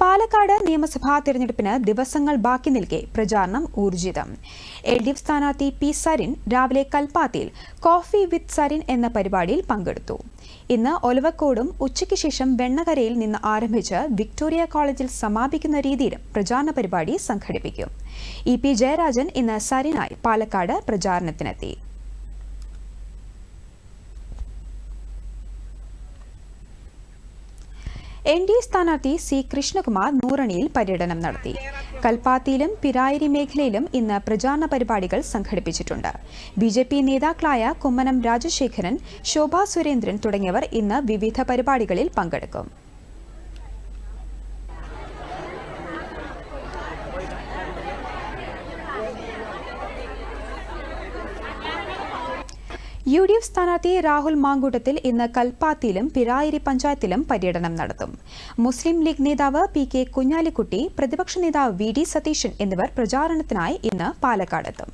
പാലക്കാട് നിയമസഭാ തെരഞ്ഞെടുപ്പിന് ദിവസങ്ങൾ ബാക്കി നിൽക്കെ പ്രചാരണം ഊർജിതം. എൽ ഡി എഫ് സ്ഥാനാർത്ഥി പി സരിൻ രാവിലെ കൽപ്പാത്തിയിൽ കോഫി വിത്ത് സരിൻ എന്ന പരിപാടിയിൽ പങ്കെടുത്തു. ഇന്ന് ഒലവക്കോടും ഉച്ചയ്ക്ക് ശേഷം വെണ്ണകരയിൽ നിന്ന് ആരംഭിച്ച് വിക്ടോറിയ കോളേജിൽ സമാപിക്കുന്ന രീതിയിൽ പ്രചാരണ പരിപാടി സംഘടിപ്പിക്കും. ഇ പി ജയരാജൻ ഇന്ന് സരിനായി പാലക്കാട് പ്രചാരണത്തിനെത്തി. എൻ ഡി എ സ്ഥാനാർത്ഥി സി കൃഷ്ണകുമാർ നൂറണിയിൽ പര്യടനം നടത്തി. കൽപ്പാത്തിയിലും പിരായിരി മേഖലയിലും ഇന്ന് പ്രചാരണ പരിപാടികൾ സംഘടിപ്പിച്ചിട്ടുണ്ട്. ബി ജെ പി നേതാക്കളായ കുമ്മനം രാജശേഖരൻ ശോഭാ സുരേന്ദ്രൻ തുടങ്ങിയവർ ഇന്ന് വിവിധ പരിപാടികളിൽ പങ്കെടുക്കും. യു ഡി എഫ് സ്ഥാനാർത്ഥി രാഹുൽ മാങ്കൂട്ടത്തിൽ ഇന്ന് കൽപ്പാത്തിയിലും പിരായിരി പഞ്ചായത്തിലും പര്യടനം നടത്തും. മുസ്ലിം ലീഗ് നേതാവ് പി കെ കുഞ്ഞാലിക്കുട്ടി പ്രതിപക്ഷ നേതാവ് വി ഡി സതീശൻ എന്നിവർ പ്രചാരണത്തിനായി ഇന്ന് പാലക്കാടെത്തും.